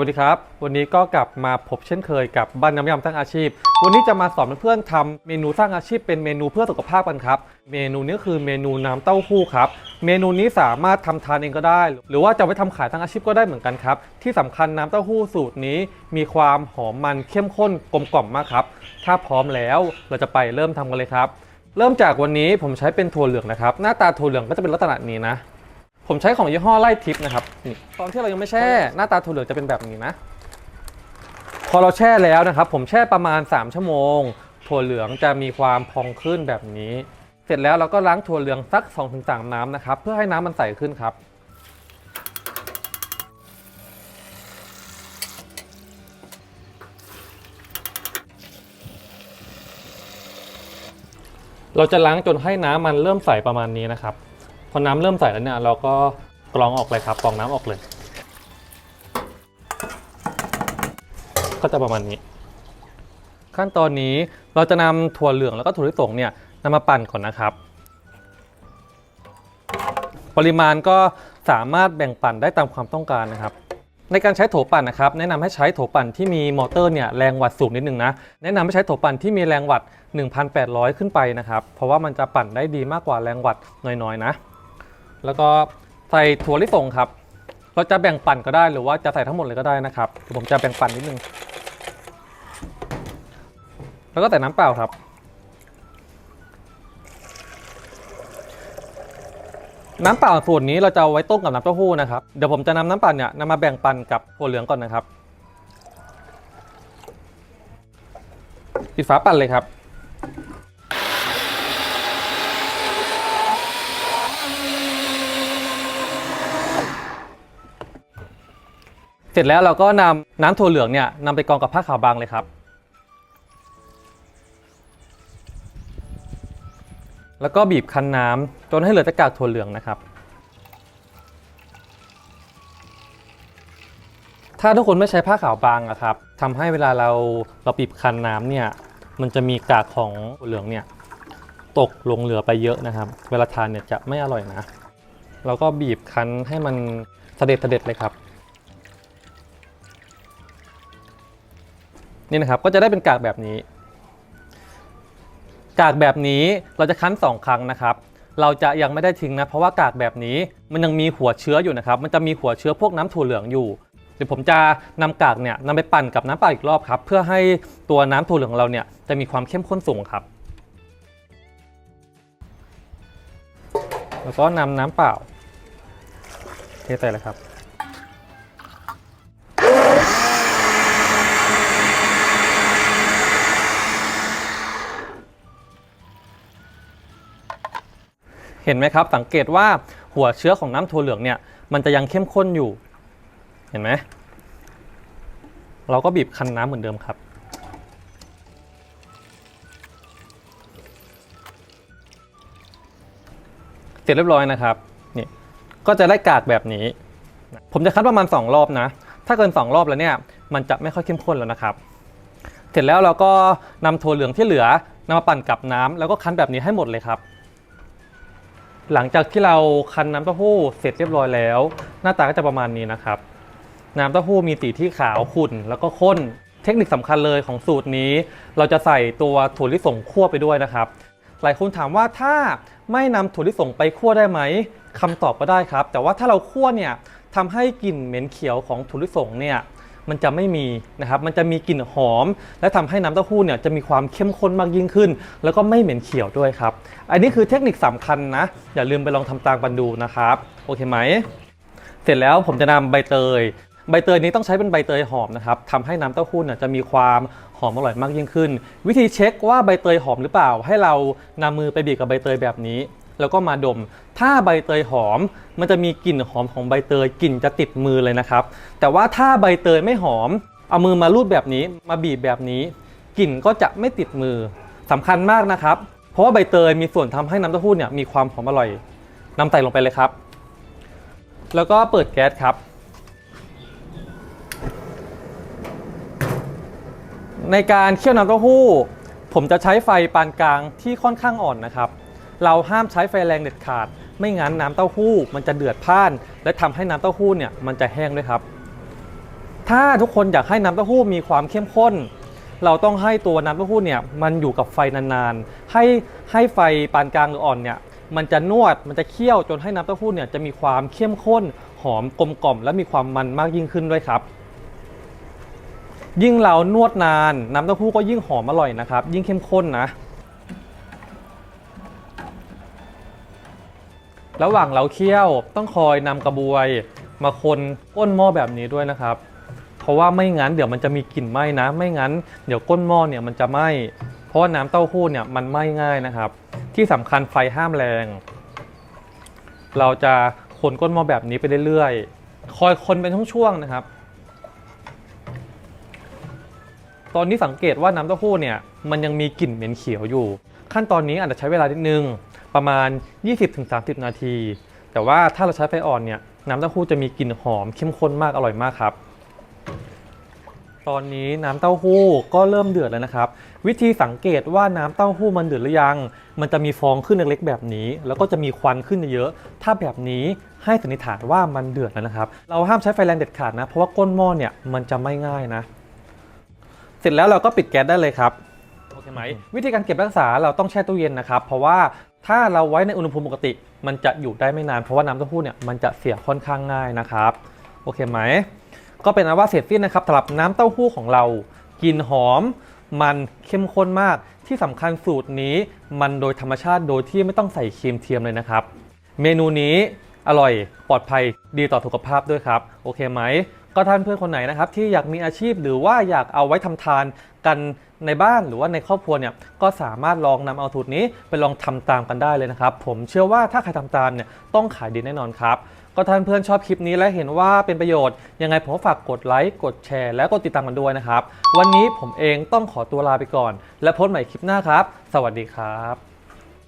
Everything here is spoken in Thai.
วัสดีครับ วันนี้ก็กลับมาพบเช่นเคยกับบ้านน้ำยำสร้างอาชีพ วันนี้จะมาสอนเพื่อนๆทำเมนูสร้างอาชีพเป็นเมนูเพื่อสุขภาพกันครับ เมนูนี้คือเมนูน้ำเต้าหู้ครับ เมนูนี้สามารถทำทานเองก็ได้ หรือว่าจะไว้ทำขายสร้างอาชีพก็ได้เหมือนกันครับ ที่สำคัญน้ำเต้าหู้สูตรนี้มีความหอมมันเข้มข้นกลมกล่อมมากครับ ถ้าพร้อมแล้วเราจะไปเริ่มทำกันเลยครับ เริ่มจากวันนี้ผมใช้เป็นถั่วเหลืองนะครับ หน้าตาถั่วเหลืองก็จะเป็นลักษณะนี้นะ ผมใช้ของยี่ห้อไล่ทิปนะครับนี่ตอนที่เรายังไม่แช่หน้าตาถั่วเหลืองจะเป็นแบบนี้นะ พอเราแช่แล้วนะครับ ผมแช่ประมาณ 3 ชั่วโมง ถั่วเหลืองจะมีความพองขึ้นแบบนี้ เสร็จแล้วเราก็ล้างถั่วเหลืองสัก 2-3 น้ำนะครับ เพื่อให้น้ำมันใสขึ้นครับเราจะล้างจนให้น้ำมันเริ่มใสประมาณนี้นะครับ พอน้ำเริ่มใสแล้วเนี่ยเราก็กรองออกเลยครับกรองน้ำออกเลย ก็จะประมาณนี้ ขั้นตอนนี้เราจะนำถั่วเหลืองแล้วก็ถั่วลิสงเนี่ยนำมาปั่นก่อนนะครับ ปริมาณก็สามารถแบ่งปั่นได้ตามความต้องการนะครับในการใช้โถปั่นนะครับแนะนำให้ใช้โถปั่นที่มีมอเตอร์เนี่ยแรงวัตต์สูงนิดนึงนะแนะนำให้ใช้โถปั่นที่มีแรงวัตต์1,800 ขึ้นไปนะครับเพราะว่ามันจะปั่นได้ดีมากกว่าแรงวัตต์น้อยๆนะ แล้วก็ใส่ถั่วลิสงครับ เราจะแบ่งปั่นก็ได้หรือว่าจะใส่ทั้งหมดเลยก็ได้นะครับเดี๋ยวผมจะแบ่งปั่นนิดนึง แล้วก็ใส่น้ำเปล่าครับ น้ำเปล่าส่วนนี้เราจะเอาไว้ต้มกับน้ำเต้าหู้นะครับ เดี๋ยวผมจะนำน้ำปั่นเนี่ยนำมาแบ่งปันกับถั่วเหลืองก่อนนะครับปิดฝาปั่นเลยครับ เสร็จแล้วเราก็นำน้ำถั่วเหลืองเนี่ยนำไปกองกับผ้าขาวบางเลยครับ แล้วก็บีบคั้นน้ำจนให้เหลือแต่กากถั่วเหลืองนะครับ ถ้าทุกคนไม่ใช้ผ้าขาวบางอะครับทำให้เวลาเราเราบีบคั้นน้ำเนี่ยมันจะมีกากของถั่วเหลืองเนี่ยตกลงเหลือไปเยอะนะครับ เวลาทานเนี่ยจะไม่อร่อยนะ เราก็บีบคั้นให้มันเสด็จเสด็จเลยครับ นี่นะครับก็จะได้เป็นกากแบบนี้ กากแบบนี้เราจะคั้น 2 ครั้งนะครับ เราจะยังไม่ได้ทิ้งนะ เพราะว่ากากแบบนี้มันยังมีหัวเชื้ออยู่นะครับ มันจะมีหัวเชื้อพวกน้ำถั่วเหลืองอยู่เดี๋ยวผมจะนำกากเนี่ยนำไปปั่นกับน้ำเปล่าอีกรอบครับ เพื่อให้ตัวน้ำถั่วเหลืองของเราเนี่ยจะมีความเข้มข้นสูงครับ แล้วก็นำน้ำเปล่าเทใส่เลยครับ เห็นไหมครับ สังเกตว่าหัวเชื้อของน้ำถั่วเหลืองเนี่ยมันจะยังเข้มข้นอยู่ เห็นไหมเราก็บีบคั้นน้ำเหมือนเดิมครับเสร็จเรียบร้อยนะครับนี่ก็จะได้กากแบบนี้ ผมจะคั้นประมาณ 2 รอบนะ ถ้าเกิน 2 รอบแล้วเนี่ยมันจะไม่ค่อยเข้มข้นแล้วนะครับ เสร็จแล้วเราก็นำถั่วเหลืองที่เหลือนำมาปั่นกับน้ำแล้วก็คั้นแบบนี้ให้หมดเลยครับ หลังจากที่เราคั้นน้ำเต้าหู้เสร็จเรียบร้อยแล้ว หน้าตาก็จะประมาณนี้นะครับ น้ำเต้าหู้มีสีที่ขาวขุ่นแล้วก็ข้น เทคนิคสำคัญเลยของสูตรนี้ เราจะใส่ตัวถั่วลิสงคั่วไปด้วยนะครับ หลายคนถามว่าถ้าไม่นำถั่วลิสงไปคั่วได้ไหมคำตอบก็ได้ครับ แต่ว่าถ้าเราคั่วเนี่ยทำให้กลิ่นเหม็นเขียวของถั่วลิสงเนี่ย มันจะไม่มีนะครับมันจะมีกลิ่นหอม และทำให้น้ำเต้าหู้เนี่ยจะมีความเข้มข้นมากยิ่งขึ้น แล้วก็ไม่เหม็นเขียวด้วยครับ อันนี้คือเทคนิคสำคัญนะ อย่าลืมไปลองทำตามกันดูนะครับโอเคไหมเสร็จแล้วผมจะนำใบเตยใบเตยนี้ต้องใช้เป็นใบเตยหอมนะครับทำให้น้ำเต้าหู้เนี่ยจะมีความหอมอร่อยมากยิ่งขึ้น วิธีเช็คว่าใบเตยหอมหรือเปล่า ให้เรานำมือไปบีบกับใบเตยแบบนี้ แล้วก็มาดม ถ้าใบเตยหอม มันจะมีกลิ่นหอมของใบเตยกลิ่นจะติดมือเลยนะครับ แต่ว่าถ้าใบเตยไม่หอม เอามือมาลูบแบบนี้ มาบีบแบบนี้ กลิ่นก็จะไม่ติดมือสำคัญมากนะครับ เพราะว่าใบเตยมีส่วนทำให้น้ำเต้าหู้เนี่ยมีความหอมอร่อยนำใส่ลงไปเลยครับ แล้วก็เปิดแก๊สครับ ในการเคี่ยวน้ำเต้าหู้ ผมจะใช้ไฟปานกลางที่ค่อนข้างอ่อนนะครับ เราห้ามใช้ไฟแรงเด็ดขาด ไม่งั้นน้ำเต้าหู้มันจะเดือดพ่าน และทำให้น้ำเต้าหู้เนี่ยมันจะแห้งด้วยครับ ถ้าทุกคนอยากให้น้ำเต้าหู้มีความเข้มข้น เราต้องให้ตัวน้ำเต้าหู้เนี่ยมันอยู่กับไฟนานๆ ให้ให้ไฟปานกลางหรืออ่อนเนี่ยมันจะนวดมันจะเคี่ยวจนให้น้ำเต้าหู้เนี่ยจะมีความเข้มข้น หอมกลมกล่อม และมีความมันมากยิ่งขึ้นด้วยครับ ยิ่งเรานวดนานน้ำเต้าหู้ก็ยิ่งหอมอร่อยนะครับ ยิ่งเข้มข้นนะ ระหว่างเราเคี่ยวต้องคอยนำกระบวยมาคนก้นหม้อแบบนี้ด้วยนะครับ เพราะว่าไม่งั้นเดี๋ยวมันจะมีกลิ่นไหม้นะ ไม่งั้นเดี๋ยวก้นหม้อเนี่ยมันจะไหม้เพราะว่าน้ำเต้าหู้เนี่ยมันไหม้ง่ายนะครับ ที่สำคัญไฟห้ามแรง เราจะคนก้นหม้อแบบนี้ไปเรื่อยๆ คอยคนเป็นช่วงๆนะครับ ตอนนี้สังเกตว่าน้ำเต้าหู้เนี่ยมันยังมีกลิ่นเหม็นเขียวอยู่ ขั้นตอนนี้อาจจะใช้เวลานิดนึง ประมาณ 20-30 นาที แต่ว่าถ้าเราใช้ไฟอ่อนเนี่ยน้ำเต้าหู้จะมีกลิ่นหอมเข้มข้นมากอร่อยมากครับ ตอนนี้น้ำเต้าหู้ก็เริ่มเดือดแล้วนะครับ วิธีสังเกตว่าน้ำเต้าหู้มันเดือดหรือยัง มันจะมีฟองขึ้นเล็กๆแบบนี้ แล้วก็จะมีควันขึ้นเยอะๆถ้าแบบนี้ให้สันนิษฐานว่ามันเดือดแล้วนะครับ เราห้ามใช้ไฟแรงเด็ดขาดนะเพราะว่าก้นหม้อเนี่ยมันจะไม่ง่ายนะ เสร็จแล้วเราก็ปิดแก๊สได้เลยครับโอเคไหมวิธีการเก็บรักษาเราต้องแช่ตู้เย็นนะครับ เพราะว่า ถ้าเราไว้ในอุณหภูมิปกติ มันจะอยู่ได้ไม่นานเพราะว่าน้ำเต้าหู้เนี่ยมันจะเสียค่อนข้างง่ายนะครับ โอเคไหม ก็เป็นอันว่าเสร็จสิ้นนะครับสำหรับน้ำเต้าหู้ของเรากลิ่นหอม มันเข้มข้นมากที่สำคัญสูตรนี้ มันโดยธรรมชาติโดยที่ไม่ต้องใส่ครีมเทียมเลยนะครับ เมนูนี้อร่อยปลอดภัยดีต่อสุขภาพด้วยครับ โอเคไหม ก็ท่านเพื่อนคนไหนนะครับที่อยากมีอาชีพหรือว่าอยากเอาไว้ทำทานกันในบ้านหรือว่าในครอบครัวเนี่ยก็สามารถลองนำเอาสูตรนี้ไปลองทำตามกันได้เลยนะครับ ผมเชื่อว่าถ้าใครทำตามเนี่ยต้องขายดีแน่นอนครับก็ท่านเพื่อนชอบคลิปนี้และเห็นว่าเป็นประโยชน์ ยังไงผมฝากกดไลค์กดแชร์ และกดติดตามกันด้วยนะครับ วันนี้ผมเองต้องขอตัวลาไปก่อน และพบใหม่คลิปหน้าครับ สวัสดีครับ